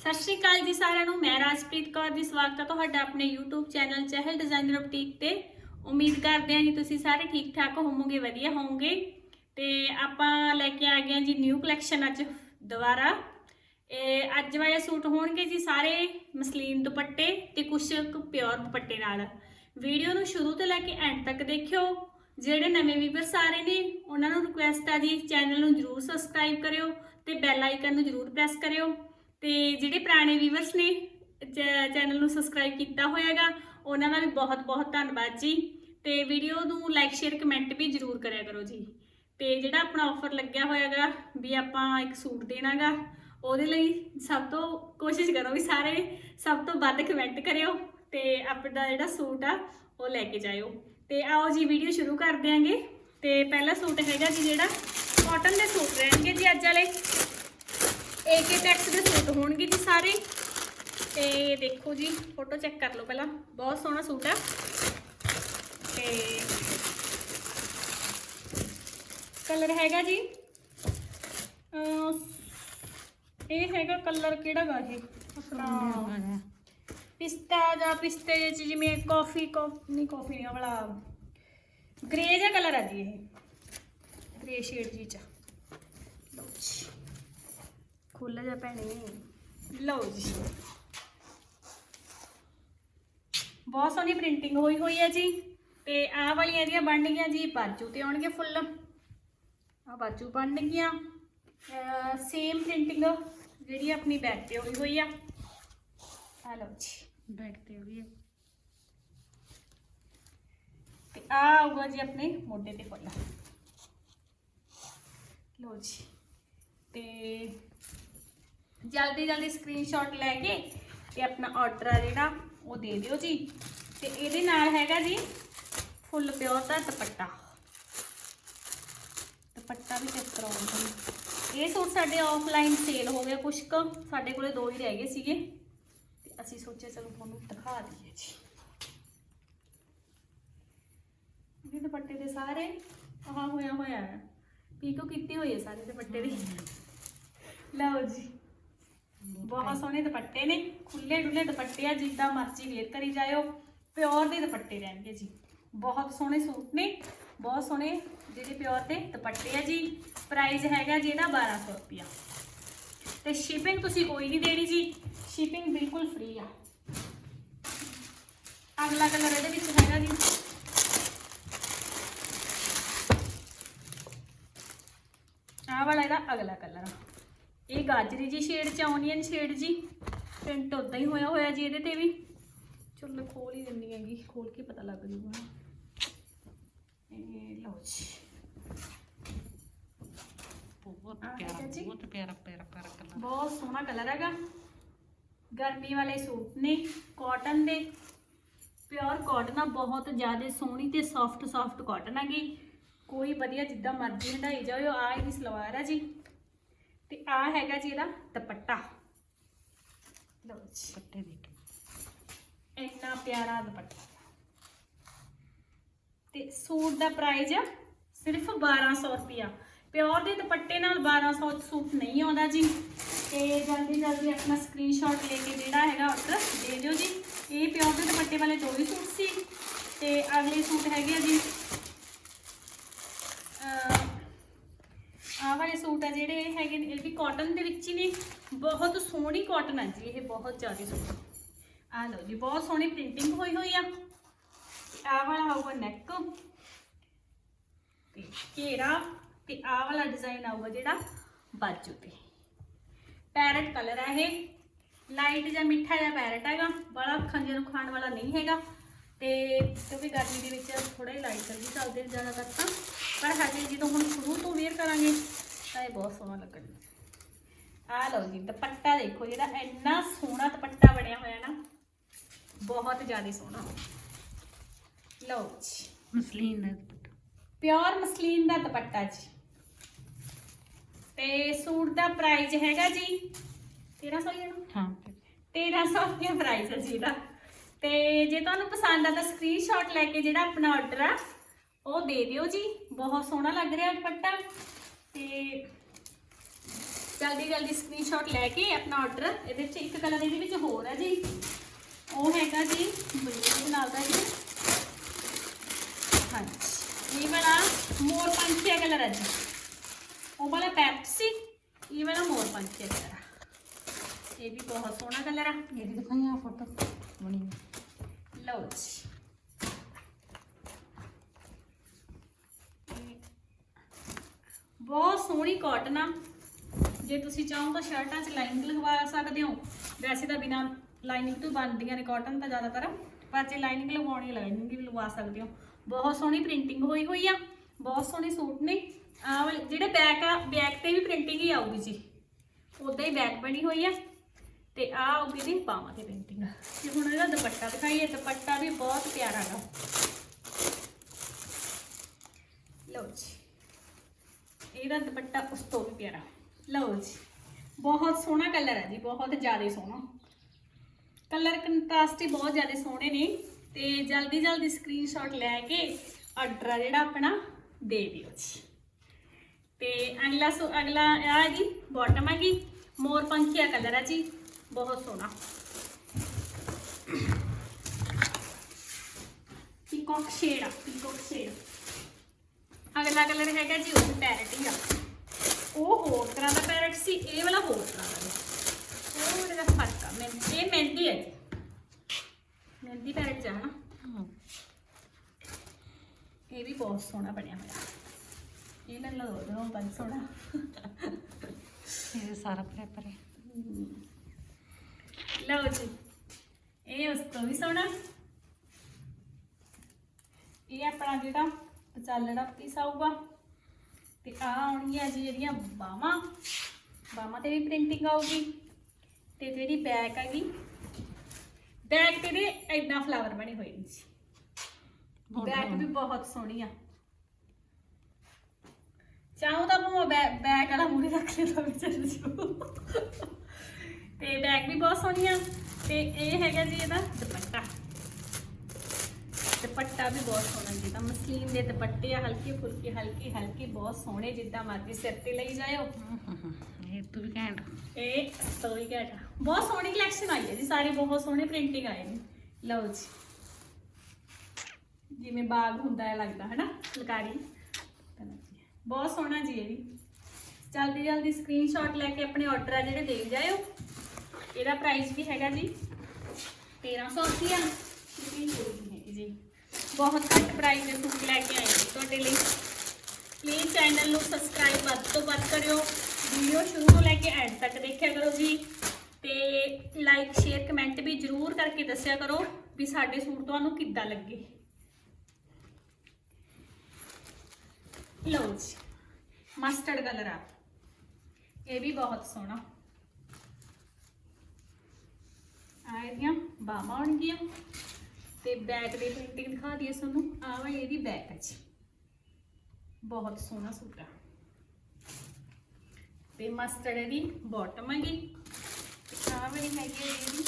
ਸਤਿ ਸ਼੍ਰੀ ਅਕਾਲ ਜੀ ਸਾਰਿਆਂ ਨੂੰ, ਮੈਂ ਰਾਜਪ੍ਰੀਤ ਕੌਰ ਜੀ, ਸਵਾਗਤ ਹੈ ਤੁਹਾਡਾ ਆਪਣੇ YouTube channel Chahal designer boutique ਤੇ। ਉਮੀਦ ਕਰਦੇ ਹਾਂ ਜੀ ਤੁਸੀਂ ਸਾਰੇ ਠੀਕ ਠਾਕ ਹੋਵੋਗੇ, ਵਧੀਆ ਹੋਵੋਗੇ। ਤੇ ਆਪਾਂ ਲੈ ਕੇ ਆ ਗਏ ਹਾਂ ਜੀ ਨਿਊ ਕਲੈਕਸ਼ਨ ਅੱਜ ਦੁਬਾਰਾ। ਇਹ ਅੱਜ ਵਾਲੇ ਸੂਟ ਹੋਣਗੇ ਜੀ ਸਾਰੇ ਮਸਲੀਨ ਦੁਪੱਟੇ ਤੇ ਕੁਝ ਕੁ ਪਿਓਰ ਦੁਪੱਟੇ ਨਾਲ। ਵੀਡੀਓ ਨੂੰ ਸ਼ੁਰੂ ਤੋਂ ਲੈ ਕੇ ਐਂਡ ਤੱਕ ਦੇਖਿਓ। ਜਿਹੜੇ ਨਵੇਂ ਵੀਵਰਸ ਆ ਰਹੇ ਨੇ, ਉਹਨਾਂ ਨੂੰ ਰਿਕੁਐਸਟ ਆ ਜੀ ਚੈਨਲ ਨੂੰ ਜਰੂਰ ਸਬਸਕ੍ਰਾਈਬ ਕਰਿਓ ਤੇ ਬੈਲ ਆਈਕਨ ਨੂੰ ਜਰੂਰ ਪ੍ਰੈਸ ਕਰਿਓ। ਤੇ ਜਿਹੜੇ ਪੁਰਾਣੇ ਵੀਵਰਸ ਨੇ ਚੈਨਲ ਨੂੰ ਸਬਸਕ੍ਰਾਈਬ ਕੀਤਾ ਹੋਇਆਗਾ, ਉਹਨਾਂ ਦਾ ਵੀ ਬਹੁਤ ਬਹੁਤ ਧੰਨਵਾਦ ਜੀ। ਤੇ ਵੀਡੀਓ ਨੂੰ ਲਾਈਕ ਸ਼ੇਅਰ ਕਮੈਂਟ ਵੀ ਜਰੂਰ ਕਰਿਆ ਕਰੋ ਜੀ। ਤੇ ਜਿਹੜਾ ਆਪਣਾ ਆਫਰ ਲੱਗਿਆ ਹੋਇਆਗਾ ਵੀ ਆਪਾਂ ਇੱਕ ਸੂਟ ਦੇਣਾਗਾ, ਉਹਦੇ ਲਈ ਸਭ ਤੋਂ ਕੋਸ਼ਿਸ਼ ਕਰੋ ਵੀ ਸਾਰੇ ਸਭ ਤੋਂ ਵੱਧ ਕਮੈਂਟ ਕਰਿਓ ਤੇ ਆਪਣਾ ਜਿਹੜਾ ਸੂਟ ਆ, ਉਹ ਲੈ ਕੇ ਜਾਇਓ। ਤੇ ਆਓ ਜੀ ਵੀਡੀਓ ਸ਼ੁਰੂ ਕਰ ਦਿਆਂਗੇ ਤੇ ਪਹਿਲਾ ਸੂਟ ਹੈਗਾ ਜੀ ਜਿਹੜਾ ਕਾਟਨ ਦੇ ਸੂਟ ਰਹਿਣਗੇ ਜੀ ਅੱਜ ਵਾਲੇ। ਏਕੇ ਟੈਕਸ ਦੇ ਸੂਟ ਹੋਣਗੇ ਜੀ ਸਾਰੇ। ਤੇ ਦੇਖੋ ਜੀ ਫੋਟੋ ਚੈੱਕ ਕਰ ਲਓ ਪਹਿਲਾਂ। ਬਹੁਤ ਸੋਹਣਾ ਸੂਟ ਆ। ਤੇ ਕਲਰ ਹੈਗਾ ਜੀ ਇਹ ਹੈਗਾ ਕਲਰ ਕਿਹੜਾ ਗਾ ਇਹ ਆਪਣਾ ਪਿਸਤਾ ਜਾਂ ਪਿਸਤੇ ਚ ਜਿਵੇਂ ਕਾਫੀ ਨਹੀਂ ਕਾਫੀ ਨਹੀਂ ਵਾਲਾ ਗ੍ਰੇ ਜਿਹਾ ਕਲਰ ਆ ਜੀ ਇਹ। ਗ੍ਰੇ ਸ਼ੇਡ ਜੀ ਚ। ਲਓ ਜੀ। ਖੁੱਲ ਜਾ ਭੈਣੇ। ਲਓ ਜੀ। ਬਹੁਤ ਸੋਹਣੀ ਪ੍ਰਿੰਟਿੰਗ ਹੋਈ ਹੋਈ ਹੈ ਜੀ। ਤੇ ਆਹ ਵਾਲੀਆਂ ਇਹਦੀਆਂ ਬਣ ਗਈਆਂ ਜੀ, ਬਾਜੂ ਤੇ ਆਉਣਗੇ ਫੁੱਲ। ਆ ਬਾਜੂ ਬਣ ਗਈਆਂ। ਸੇਮ ਪ੍ਰਿੰਟਿੰਗ ਜਿਹੜੀ ਆਪਣੀ ਬੈਕ ਤੇ ਹੋਈ ਹੋਈ ਆ। ਆ ਲਓ ਜੀ ਬੈਕ ਤੇ ਵੀ ਤੇ ਆ ਆਊਗਾ ਜੀ ਆਪਣੇ ਮੋਢੇ ਤੇ ਫੁੱਲ। ਲਓ ਜੀ। ਤੇ ਜਲਦੀ ਜਲਦੀ ਸਕਰੀਨਸ਼ਾਟ ਲੈ ਕੇ ਤੇ ਆਪਣਾ ਆਰਡਰ ਆ ਜਿਹੜਾ, ਉਹ ਦੇ ਦਿਓ ਜੀ। ਤੇ ਇਹਦੇ ਨਾਲ ਹੈਗਾ ਜੀ ਫੁੱਲ ਪਿਓਰ ਦਾ ਦੁਪੱਟਾ। ਦੁਪੱਟਾ ਵੀ ਚੈੱਕ ਕਰਾਉਂ ਇਹ ਸੂਟ ਸਾਡੇ ਆਫਲਾਈਨ ਸੇਲ ਹੋ ਗਿਆ ਕੁਛ ਕੁ, ਸਾਡੇ ਕੋਲੇ ਦੋ ਹੀ ਰਹਿ ਗਏ ਸੀਗੇ। ਤੇ ਅਸੀਂ ਸੋਚਿਆ ਚਲੋ ਤੁਹਾਨੂੰ ਦਿਖਾ ਦਈਏ ਜੀ। ਇਹ ਦੁਪੱਟੇ ਦੇ ਸਾਰੇ, ਆਹ ਹੋਇਆ ਹੋਇਆ। ਹੈ ਪੀਕੋ ਕੀਤੀ ਹੋਈ ਹੈ ਸਾਰੇ ਦੁਪੱਟੇ ਦੀ ਲਓ ਜੀ। ਬਹੁਤ ਸੋਹਣੇ ਦੁਪੱਟੇ ਨੇ। ਖੁੱਲੇ ਡੁੱਲੇ ਦੁਪੱਟੇ ਆ, ਜਿੱਦਾਂ ਮਰਜ਼ੀ ਵੇਅਰ ਕਰੀ ਜਾਇਓ। ਪਿਓਰ ਦੇ ਦੁਪੱਟੇ ਰਹਿਣਗੇ ਜੀ। ਬਹੁਤ ਸੋਹਣੇ ਸੂਟ ਨੇ, ਬਹੁਤ ਸੋਹਣੇ ਜਿਹੜੇ ਪਿਓਰ ਦੇ ਦੁਪੱਟੇ ਆ ਜੀ। ਪ੍ਰਾਈਸ ਹੈਗਾ ਜੀ ਇਹਦਾ 1200 ਰੁਪਿਆ ਤੇ ਸ਼ਿਪਿੰਗ ਤੁਸੀਂ ਕੋਈ ਨਹੀਂ ਦੇਣੀ ਜੀ। ਸ਼ਿਪਿੰਗ ਬਿਲਕੁਲ ਫ੍ਰੀ ਆ। ਅਗਲਾ ਕਲਰ ਇਹਦੇ ਵਿੱਚ ਹੈਗਾ ਜੀ। ਆਹ ਵਾਲਾ ਇਹਦਾ ਅਗਲਾ ਕਲਰ ਆ। ਇਹ ਗਾਜਰੀ ਜੀ ਸ਼ੇਡ ਚ ਔਨੀਅਨ ਸ਼ੇਡ ਜੀ? ਪ੍ਰਿੰਟ ਉਦਾਂ ਹੀ ਹੋਇਆ ਹੋਇਆ ਜੀ ਇਹਦੇ ਤੇ ਵੀ। ਚਲੋ ਮੈਂ ਖੋਲ ਹੀ ਦਿੰਦੀ ਹੈਗੀ ਖੋਲ ਕੇ ਪਤਾ ਲੱਗ ਜੂਗਾ। ਇਹ ਲਓ ਜੀ। ਬਹੁਤ ਆਹ ਪਿਆਰਾ ਹੈਗਾ ਜੀ। ਬਹੁਤ ਪਿਆਰਾ ਪਿਆਰਾ ਪਿਆਰਾ ਕਲਰ। ਬਹੁਤ ਸੋਹਣਾ ਕਲਰ ਹੈਗਾ। ਗਰਮੀ ਵਾਲੇ ਸੂਟ ਨੇ ਕਾਟਨ ਦੇ। ਪਿਓਰ ਕਾਟਨ ਆ ਬਹੁਤ ਜ਼ਿਆਦਾ ਸੋਹਣੀ ਤੇ ਸੌਫਟ ਸੌਫਟ ਕਾਟਨ ਹੈਗੀ। ਕੋਈ ਵਧੀਆ ਜਿੱਦਾਂ ਮਰਜ਼ੀ ਹੰਡਾਈ ਜਾਓ ਆ ਇਹਦੀ ਸਲਵਾਰ ਆ ਜੀ। ਤੇ ਆ ਹੈਗਾ ਜੀ ਇਹਦਾ ਦੁਪੱਟਾ। ਲਓ ਜੀ। ਪੱਟੇ ਦੇ ਇੰਨਾ ਪਿਆਰਾ ਦੁਪੱਟਾ। ਤੇ ਸੂਟ ਦਾ ਪ੍ਰਾਈਸ ਸਿਰਫ 1200 ਰੁਪਿਆ ਪਿਓਰ ਦੇ ਦੁਪੱਟੇ ਨਾਲ 1200 ਚ ਸੂਟ ਨਹੀਂ ਆਉਂਦਾ ਜੀ। ਤੇ ਜਲਦੀ ਜਲਦੀ ਆਪਣਾ ਸਕਰੀਨਸ਼ਾਟ ਲੈ ਕੇ ਜਿਹੜਾ ਹੈਗਾ ਆਰਡਰ ਦੇ ਦਿਓ ਜੀ। ਇਹ ਪਿਓਰ ਦੇ ਦੁਪੱਟੇ ਵਾਲੇ ਦੋ ਹੀ ਸੂਟ ਸੀ। ਤੇ ਅਗਲੇ ਸੂਟ ਹੈਗੇ ਆ ਜੀ ਅਹ ਆਹ ਵਾਲੇ ਸੂਟ ਆ ਜਿਹੜੇ ਇਹ ਹੈਗੇ ਨੇ ਇਹ ਵੀ ਕਾਟਨ ਦੇ ਵਿੱਚ ਹੀ ਨੇ। ਬਹੁਤ ਸੋਹਣੀ ਕਾਟਨ ਆ ਜੀ, ਇਹ ਬਹੁਤ ਜ਼ਿਆਦਾ ਸੋਹਣੀ। ਆ ਲਓ ਜੀ, ਬਹੁਤ ਸੋਹਣੀ ਪ੍ਰਿੰਟਿੰਗ ਹੋਈ ਹੋਈ ਆ। ਤੇ ਆਹ ਵਾਲਾ ਹੋਊਗਾ ਨੈਕ ਤੇ ਘੇਰਾ ਤੇ ਆਹ ਵਾਲਾ ਡਿਜ਼ਾਈਨ ਆਊਗਾ ਜਿਹੜਾ ਬਾਜੂ ਤੇ। ਪੈਰਟ ਕਲਰ ਆ ਇਹ। ਲਾਈਟ ਜਾਂ ਮਿੱਠਾ ਜਿਹਾ ਪੈਰਟ ਹੈਗਾ। ਬੜਾ ਅੱਖਾਂ ਜਿਹੇ ਨੂੰ ਖਾਣ ਵਾਲਾ ਨਹੀਂ ਹੈਗਾ। ਤੇ ਕਿਉਂਕਿ ਗਰਮੀ ਦੇ ਵਿੱਚ ਥੋੜਾ ਹੀ ਲਾਈਟ ਕਲਰ ਵੀ ਚੱਲਦੇ ਨੇ ਜ਼ਿਆਦਾਤਰ ਤਾਂ। ਪਰ ਹਜੇ ਜਦੋਂ ਹੁਣ ਸ਼ੁਰੂ ਤੋਂ ਵੇਅਰ ਕਰਾਂਗੇ, ਤਾਂ ਇਹ ਬਹੁਤ ਸੋਹਣਾ ਲੱਗਣਾ ਆ ਲਓ ਜੀ ਦੁਪੱਟਾ ਦੇਖੋ ਜਿਹੜਾ ਇੰਨਾ ਸੋਹਣਾ ਦੁਪੱਟਾ ਬਣਿਆ ਹੋਇਆ ਨਾ ਬਹੁਤ ਜ਼ਿਆਦਾ ਸੋਹਣਾ। ਲਓ ਜੀ ਮਸਲੀਨ ਦਾ ਦੁਪੱਟਾ। ਪਿਓਰ ਮਸਲੀਨ ਦਾ ਦੁਪੱਟਾ ਜੀ। ਤੇ ਸੂਟ ਦਾ ਪ੍ਰਾਈਸ ਹੈਗਾ ਜੀ 1300 ਹੀ ਹੈ ਨਾ? ਹਾਂ। 1300 ਰੁਪਏ ਪ੍ਰਾਈਸ ਹੈ ਜੀ ਇਹਦਾ ਤੇ ਜੇ ਤੁਹਾਨੂੰ ਪਸੰਦ ਆ ਤਾਂ ਸਕਰੀਨਸ਼ਾਟ ਲੈ ਕੇ ਜਿਹੜਾ ਆਪਣਾ ਆਰਡਰ ਆ ਉਹ ਦੇ ਦਿਓ ਜੀ। ਬਹੁਤ ਸੋਹਣਾ ਲੱਗ ਰਿਹਾ ਦੁਪੱਟਾ। ਤੇ ਜਲਦੀ ਜਲਦੀ ਸਕਰੀਨਸ਼ਾਟ ਲੈ ਕੇ ਆਪਣਾ ਆਰਡਰ ਇਹਦੇ ਵਿੱਚ ਇੱਕ ਕਲਰ ਇਹਦੇ ਵਿੱਚ ਹੋਰ ਹੈ ਜੀ। ਉਹ ਹੈਗਾ ਜੀ ਬਲੂ ਦੇ ਨਾਲ ਦਾ ਜੀ। ਹਾਂਜੀ ਇਹ ਵਾਲਾ ਮੋਰ ਪੰਛੀ ਕਲਰ ਹੈ ਜੀ। ਉਹ ਵਾਲਾ ਪੈਪਸੀ ਇਹ ਵਾਲਾ ਮੋਰ ਪੰਛੀ ਕਲਰ ਹੈ ਇਹ ਵੀ ਬਹੁਤ ਸੋਹਣਾ ਕਲਰ ਆ। ਇਹ ਵੀ ਦਿਖਾਈਆਂ ਫੋਟੋ ਬਣੀ ਲਓ ਜੀ। ਬਹੁਤ ਸੋਹਣੀ ਕਾਟਨ ਆ। ਜੇ ਤੁਸੀਂ ਚਾਹੋ ਤਾਂ ਸ਼ਰਟਾਂ 'ਚ ਲਾਈਨਿੰਗ ਲਗਵਾ ਸਕਦੇ ਹੋ। ਵੈਸੇ ਤਾਂ ਬਿਨਾ ਲਾਈਨਿੰਗ ਤੋਂ ਬਣਦੀਆਂ ਨੇ ਕਾਟਨ ਤਾਂ ਜ਼ਿਆਦਾਤਰ, ਪਰ ਜੇ ਲਾਈਨਿੰਗ ਲਗਵਾਉਣੀ ਲਾਈਨਿੰਗ ਵੀ ਲਗਵਾ ਸਕਦੇ ਹੋ। ਬਹੁਤ ਸੋਹਣੀ ਪ੍ਰਿੰਟਿੰਗ ਹੋਈ ਹੋਈ ਆ, ਬਹੁਤ ਸੋਹਣੇ ਸੂਟ ਨੇ। ਆ ਵਾਲੇ ਜਿਹੜੇ ਬੈਕ ਆ ਬੈਕ ਤੇ ਵੀ ਪ੍ਰਿੰਟਿੰਗ ਹੀ ਆਊਗੀ ਜੀ। ਉਦਾਂ ਹੀ ਬੈਕ ਬਣੀ ਹੋਈ ਆ, ਤੇ ਆ ਆਊਗੀ ਜੀ ਬਾਹਾਂ ਤੇ ਪ੍ਰਿੰਟਿੰਗ। ਤੇ ਹੁਣ ਇਹਦਾ ਦੁਪੱਟਾ ਦਿਖਾਈਏ, ਦੁਪੱਟਾ ਵੀ ਬਹੁਤ ਪਿਆਰਾ ਹੈਗਾ ਲਓ ਜੀ। ਇਹਦਾ ਦੁਪੱਟਾ ਉਸ ਤੋਂ ਵੀ ਪਿਆਰਾ। ਲਓ ਜੀ। ਬਹੁਤ ਸੋਹਣਾ ਕਲਰ ਹੈ ਜੀ, ਬਹੁਤ ਜ਼ਿਆਦਾ ਸੋਹਣਾ। ਕਲਰ ਕੰਟਰਾਸਟ ਹੀ ਬਹੁਤ ਜ਼ਿਆਦਾ ਸੋਹਣੇ ਨੇ ਤੇ ਜਲਦੀ ਜਲਦੀ ਸਕਰੀਨਸ਼ਾਟ ਲੈ ਕੇ ਆਰਡਰ ਆ ਜਿਹੜਾ ਆਪਣਾ ਦੇ ਦਿਓ ਜੀ। ਤੇ ਅਗਲਾ ਸੋ, ਅਗਲਾ ਆ ਜੀ ਬਾਟਮ ਹੈਗੀ ਮੋਰ ਪੰਖੀਆ ਕਲਰ ਹੈ ਜੀ, ਬਹੁਤ ਸੋਹਣਾ। ਪੀਕੌਕ ਸ਼ੇਡ ਆ ਪੀਕੌਕ ਸ਼ੇਡ ਅਗਲਾ ਕਲਰ ਹੈਗਾ ਜੀ, ਉਹ ਪੈਰਟੀ ਹੀ ਆ। ਉਹ ਹੋਰ ਤਰ੍ਹਾਂ ਦਾ ਪੈਰਟ ਸੀ ਇਹ ਵਾਲਾ ਹੋਰ ਤਰ੍ਹਾਂ ਦਾ ਹੈ। ਉਹ ਉਹਦਾ ਫ਼ਰਕ ਆ ਮੈਂ ਇਹ ਮਹਿੰਦੀ ਹੈ ਮਹਿੰਦੀ ਪੈਰਟ ਜਾ ਨਾ ਇਹ ਵੀ ਬਹੁਤ ਸੋਹਣਾ ਬਣਿਆ ਹੋਇਆ। ਇਹ ਮੈਨੂੰ ਲੱਗਦਾ ਉਹ ਬਹੁਤ ਸੋਹਣਾ ਇਹ ਸਾਰਾ ਪੇਪਰ ਹੈ। ਲਓ ਜੀ ਇਹ ਉਸ ਤੋਂ ਵੀ ਸੋਹਣਾ। ਇਹ ਆਪਣਾ ਜਿਹੜਾ ਪਚਾਲੜਾ ਪੀਸ ਆਊਗਾ ਤੇ ਆ ਆਉਣਗੀਆਂ ਜੀ ਜਿਹੜੀਆਂ ਬਾਹਾਂ। ਬਾਹਾਂ ਤੇ ਵੀ ਪ੍ਰਿੰਟਿੰਗ ਆਊਗੀ ਤੇ ਜਿਹੜੀ ਬੈਕ ਹੈਗੀ ਬੈਕ ਤੇ ਦੇ ਐਦਾਂ ਫਲਾਵਰ ਬਣੇ ਹੋਏ ਨੇ ਜੀ ਬੈਕ ਵੀ ਬਹੁਤ ਸੋਹਣੀ ਆ। ਚਾਹੋ ਤਾਂ ਮੈਂ ਬੈਕ ਵਾਲਾ ਮੂਰੇ ਰੱਖ ਲਿਆ ਤਾਂ ਵੀ ਚੱਲ ਜੂ। ਤੇ ਬੈਗ ਵੀ ਬਹੁਤ ਸੋਹਣੀ ਆ। ਤੇ ਇਹ ਹੈਗਾ ਜੀ ਇਹਦਾ ਦੁਪੱਟਾ। ਦੁਪੱਟਾ ਵੀ ਬਹੁਤ ਸੋਹਣਾ ਜੀ ਤਾਂ ਮਸਲੀਨ ਦੇ ਦੁਪੱਟੇ ਆ ਹਲਕੇ ਫੁਲਕੇ ਹਲਕੇ ਹਲਕੇ ਬਹੁਤ ਸੋਹਣੇ ਜਿੱਦਾਂ ਮਰਜ਼ੀ ਸਿਰ ਤੇ ਲਈ ਜਾਇਓ। ਇਹ ਤੂੰ ਵੀ ਘੈਂਟ ਇਹ ਸਟੋਰੀ ਘੈਂਟ ਆ। ਬਹੁਤ ਸੋਹਣੀ ਕਲੈਕਸ਼ਨ ਆਈ ਹੈ ਜੀ ਸਾਰੇ ਬਹੁਤ ਸੋਹਣੇ ਪ੍ਰਿੰਟਿੰਗ ਆਏ ਨੇ। ਲਓ ਜੀ। ਜਿਵੇਂ ਬਾਗ ਹੁੰਦਾ ਹੈ ਲੱਗਦਾ ਹੈ ਨਾ ਫੁਲਕਾਰੀ। ਬਹੁਤ ਸੋਹਣਾ ਜੀ ਇਹ ਵੀ। ਜਲਦੀ ਜਲਦੀ ਸਕਰੀਨਸ਼ਾਟ ਲੈ ਕੇ ਆਪਣੇ ਆਰਡਰ ਆ ਜਿਹੜੇ ਦੇ ਜਾਇਓ। ਇਹਦਾ ਪ੍ਰਾਈਸ ਵੀ ਹੈਗਾ ਜੀ 1300 ਰੁਪਿਆ ਸ਼ਿਪਿੰਗ ਹੋਈ ਹੈ ਜੀ। ਬਹੁਤ ਘੱਟ ਪ੍ਰਾਈਸ ਦੇ ਸੂਟ ਲੈ ਕੇ ਆਏ ਹਾਂ ਤੁਹਾਡੇ ਲਈ। ਪਲੀਜ਼ ਚੈਨਲ ਨੂੰ ਸਬਸਕ੍ਰਾਈਬ ਵੱਧ ਤੋਂ ਵੱਧ ਕਰਿਓ। ਵੀਡੀਓ ਸ਼ੁਰੂ ਤੋਂ ਲੈ ਕੇ ਐਂਡ ਤੱਕ ਦੇਖਿਆ ਕਰੋ ਜੀ। ਤੇ ਲਾਈਕ ਸ਼ੇਅਰ ਕਮੈਂਟ ਵੀ ਜਰੂਰ ਕਰਕੇ ਦੱਸਿਆ ਕਰੋ ਵੀ ਸਾਡੇ ਸੂਟ ਤੁਹਾਨੂੰ ਕਿੱਦਾਂ ਲੱਗੇ। ਲਓ ਜੀ ਮਸਟਰਡ ਕਲਰ ਆ। ਇਹ ਵੀ ਬਹੁਤ ਸੋਹਣਾ। ਆ ਇਹਦੀਆਂ ਬਾਹਾਂ ਹੋਣਗੀਆਂ ਤੇ ਬੈਕ ਦੀ ਪ੍ਰਿੰਟਿੰਗ ਦਿਖਾ ਦਈਏ ਤੁਹਾਨੂੰ। ਆ ਵਾ ਇਹਦੀ ਬੈਕ ਹੈ ਜੀ। ਬਹੁਤ ਸੋਹਣਾ ਸੂਟ ਆ। ਤੇ ਮਸਟਰਡ ਇਹਦੀ ਬਾਟਮ ਹੈਗੀ ਤੇ ਆ ਵਾਲੀ ਹੈਗੀ ਇਹਦੀ।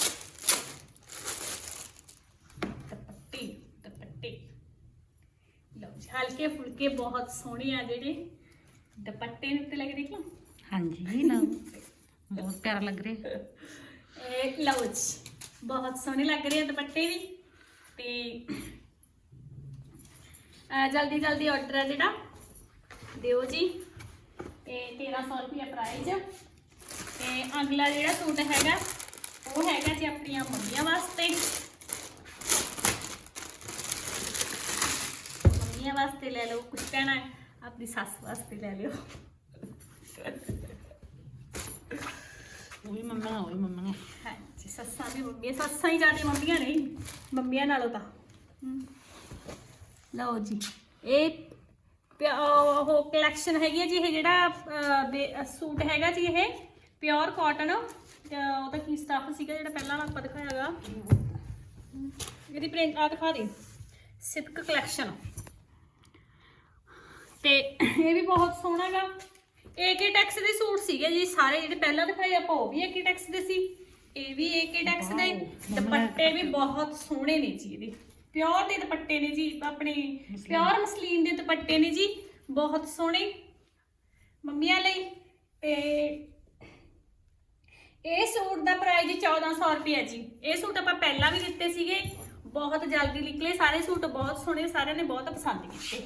ਦੁਪੱਟੀ ਦੁਪੱਟੀ। ਲਓ ਜੀ ਹਲਕੇ ਫੁਲਕੇ ਬਹੁਤ ਸੋਹਣੇ ਆ ਜਿਹੜੇ। ਦੁਪੱਟੇ ਦੇ ਉੱਤੇ ਲੱਗੇ ਦੇਖੋ। ਹਾਂਜੀ ਨਾ ਬਹੁਤ ਪਿਆਰਾ ਲੱਗ ਰਿਹਾ। ਇਹ ਲਓ ਜੀ ਬਹੁਤ ਸੋਹਣੇ ਲੱਗ ਰਹੇ ਆ ਦੁਪੱਟੇ ਵੀ। ਤੇ ਜਲਦੀ ਜਲਦੀ ਆਰਡਰ ਹੈ ਜਿਹੜਾ। ਦਿਓ ਜੀ। ਤੇ 1300 ਰੁਪਏ ਪ੍ਰਾਈਸ ਤੇ ਅਗਲਾ ਜਿਹੜਾ ਸੂਟ ਹੈਗਾ ਉਹ ਹੈਗਾ ਜੀ ਆਪਣੀਆਂ ਮੰਮੀਆਂ ਵਾਸਤੇ। ਮੰਮੀਆਂ ਵਾਸਤੇ ਲੈ ਲਓ ਕੁਝ ਕਹਿਣਾ ਆਪਣੀ ਸੱਸ ਵਾਸਤੇ ਲੈ ਲਿਓ। ਉਹ ਵੀ ਮੰਮਾ ਉਹ ਵੀ ਮੰਮਾ ਹਾਂਜੀ ਸੱਸਾਂ ਵੀ ਮੰਮੀਆਂ ਸੱਸਾਂ ਹੀ ਜ਼ਿਆਦਾ ਮੰਮੀਆਂ ਨਹੀਂ ਮੰਮੀਆਂ ਨਾਲੋਂ ਤਾਂ। ਲਓ ਜੀ ਇਹ ਪਿਆ- ਉਹ ਕਲੈਕਸ਼ਨ ਹੈਗੀ ਹੈ ਜੀ ਇਹ ਜਿਹੜਾ ਅਹ, ਬੇ- ਅਹ, ਸੂਟ ਹੈਗਾ ਜੀ ਇਹ ਪਿਓਰ ਕਾਟਨ ਉਹਦਾ ਕੀ ਸਟਫ ਸੀਗਾ ਜਿਹੜਾ ਪਹਿਲਾਂ ਵਾਲਾ ਆਪਾਂ ਦਿਖਾਇਆਗਾ? ਇਹਦੀ ਪ੍ਰਿੰਟ ਆ ਦਿਖਾ ਦੇ। ਸਿਲਕ ਕਲੈਕਸ਼ਨ ਤੇ ਇਹ ਵੀ ਬਹੁਤ ਸੋਹਣਾ ਗਾ ਏਕੇ ਟੈਕਸ ਦੇ ਸੂਟ ਸੀਗੇ ਜੀ ਸਾਰੇ ਜਿਹੜੇ ਪਹਿਲਾਂ ਦਿਖਾਏ ਆਪਾਂ ਉਹ ਵੀ ਏਕੇ ਟੈਕਸ ਦੇ ਸੀ। ਇਹ ਵੀ ਏਕੇ ਟੈਕਸ ਦੇ Wow, ਦੁਪੱਟੇ ਵੀ ਬਹੁਤ ਸੋਹਣੇ ਨੇ ਜੀ ਇਹਦੇ। ਪਿਓਰ ਦੇ ਦੁਪੱਟੇ ਨੇ ਜੀ ਆਪਣੇ ਪਿਓਰ ਮਸਲੀਨ ਦੇ ਦੁਪੱਟੇ ਨੇ ਜੀ ਬਹੁਤ ਸੋਹਣੇ। ਮੰਮੀਆਂ ਲਈ ਤੇ ਇਹ ਸੂਟ ਦਾ ਪ੍ਰਾਈਸ ਜੀ 1400 ਰੁਪਏ ਜੀ। ਇਹ ਸੂਟ ਆਪਾਂ ਪਹਿਲਾਂ ਵੀ ਦਿੱਤੇ ਸੀਗੇ। ਬਹੁਤ ਜਲਦੀ ਨਿਕਲੇ ਸਾਰੇ ਸੂਟ ਬਹੁਤ ਸੋਹਣੇ ਸਾਰਿਆਂ ਨੇ ਬਹੁਤ ਪਸੰਦ ਕੀਤੇ।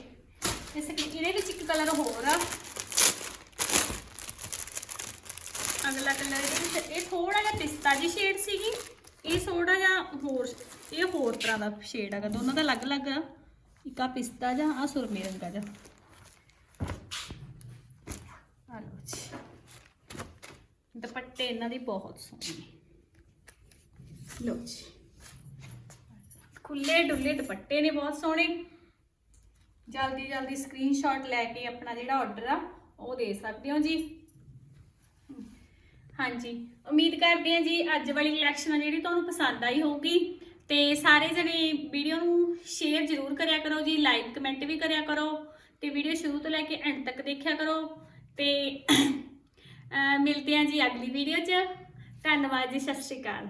ਇਸ ਇਹਦੇ ਵਿੱਚ ਇੱਕ ਕਲਰ ਹੋਰ ਆ। ਅਗਲਾ ਕਲਰ ਇਹਦੇ ਵਿੱਚ ਇਹ ਥੋੜਾ ਜਿਹਾ ਪਿਸਤਾ ਜੀ ਸ਼ੇਡ ਸੀਗੀ। ਇਹ ਥੋੜਾ ਜਿਹਾ ਹੋਰ ਇਹ ਹੋਰ ਤਰ੍ਹਾਂ ਦਾ ਸ਼ੇਡ ਹੈਗਾ, ਦੋਨਾਂ ਦਾ ਅਲੱਗ-ਅਲੱਗ ਆ। ਇੱਕ ਆ ਪਿਸਤਾ ਜਾਂ ਆ ਸੁਰਮੀ ਰੰਗਾ ਜਿਹਾ। ਆ ਲਓ ਜੀ। ਦੁਪੱਟੇ ਇਹਨਾਂ ਦੀ ਬਹੁਤ ਸੋਹਣੇ। ਲਓ ਜੀ। ਖੁੱਲੇ ਡੁੱਲੇ ਦੁਪੱਟੇ ਨੇ ਬਹੁਤ ਸੋਹਣੇ। ਜਲਦੀ ਜਲਦੀ ਸਕਰੀਨਸ਼ਾਟ ਲੈ ਕੇ ਆਪਣਾ ਜਿਹੜਾ ਆਰਡਰ ਆ, ਉਹ ਦੇ ਸਕਦੇ ਹੋ ਜੀ। ਹਾਂਜੀ। ਉਮੀਦ ਕਰਦੇ ਹਾਂ ਜੀ ਅੱਜ ਵਾਲੀ ਕਲੈਕਸ਼ਨ ਆ ਜਿਹੜੀ ਤੁਹਾਨੂੰ ਪਸੰਦ ਆਈ ਹੋਊਗੀ। ਤੇ ਸਾਰੇ ਜਣੇ ਵੀਡੀਓ ਨੂੰ ਸ਼ੇਅਰ ਜ਼ਰੂਰ ਕਰਿਆ ਕਰੋ ਜੀ ਲਾਈਕ ਕਮੈਂਟ ਵੀ ਕਰਿਆ ਕਰੋ ਤੇ ਵੀਡੀਓ ਸ਼ੁਰੂ ਤੋਂ ਲੈ ਕੇ ਐਂਡ ਤੱਕ ਦੇਖਿਆ ਕਰੋ। ਤੇ ਮਿਲਦੇ ਹਾਂ ਜੀ ਅਗਲੀ ਵੀਡੀਓ 'ਚ। ਧੰਨਵਾਦ ਜੀ, ਸਤਿ ਸ਼੍ਰੀ ਅਕਾਲ।